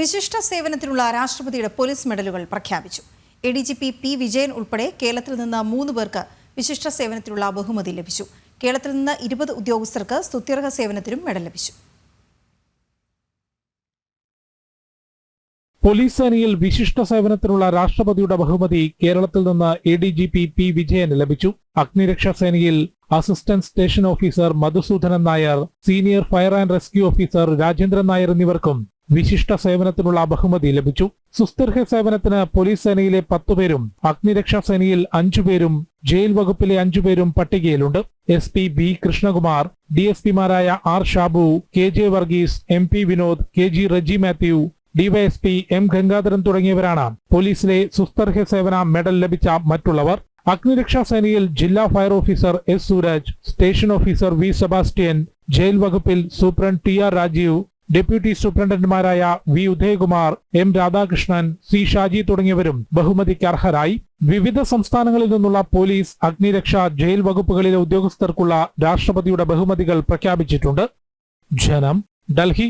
വിശിഷ്ട സേവനത്തിനുള്ള രാഷ്ട്രപതിയുടെ പോലീസ് മെഡലുകൾ പ്രഖ്യാപിച്ചു. A D G P P Vijayan ഉൾപ്പെടെ കേരളത്തിൽ നിന്ന് മൂന്ന് പേർക്ക് വിശിഷ്ട സേവനത്തിനുള്ള ബഹുമതി ലഭിച്ചു. കേരളത്തിൽ നിന്ന് ഇരുപത് ഉദ്യോഗസ്ഥർക്ക് സ്തുത്യർഹ സേവനത്തിനും മെഡൽ ലഭിച്ചു. പോലീസ് സേനയിൽ വിശിഷ്ട സേവനത്തിനുള്ള രാഷ്ട്രപതിയുടെ ബഹുമതി കേരളത്തിൽ നിന്ന് A D G P P വിജയന് ലഭിച്ചു. അഗ്നിരക്ഷാ സേനയിൽ assistant station officer Madhusudanan Nair senior fire and rescue officer Rajendran Nair എന്നിവർക്കും വിശിഷ്ട സേവനത്തിനുള്ള ബഹുമതി ലഭിച്ചു. സുസ്ഥിർഹ സേവനത്തിന് പോലീസ് സേനയിലെ പത്തുപേരും അഗ്നിരക്ഷാ സേനയിൽ അഞ്ചുപേരും ജയിൽ വകുപ്പിലെ അഞ്ചുപേരും പട്ടികയിലുണ്ട്. S P B Krishnakumar D S പിമാരായ R Shabu K J Varghese M P Vinod K G Reji Mathew DYSP M Gangadharan തുടങ്ങിയവരാണ് പോലീസിലെ സുസ്ഥർഹ സേവന മെഡൽ ലഭിച്ച മറ്റുള്ളവർ. അഗ്നിരക്ഷാ സേനയിൽ ജില്ലാ fire officer S Sooraj station officer V Sebastian jail വകുപ്പിൽ superintendent T R Rajeev deputy സൂപ്രണ്ടന്റുമാരായ V Udayakumar M Radhakrishnan C Shaji തുടങ്ങിയവരും ബഹുമതിക്ക് അർഹരായി. വിവിധ സംസ്ഥാനങ്ങളിൽ നിന്നുള്ള പോലീസ് അഗ്നിരക്ഷ ജയിൽ വകുപ്പുകളിലെ ഉദ്യോഗസ്ഥർക്കുള്ള രാഷ്ട്രപതിയുടെ ബഹുമതികൾ പ്രഖ്യാപിച്ചിട്ടുണ്ട്. ജനം ഡൽഹി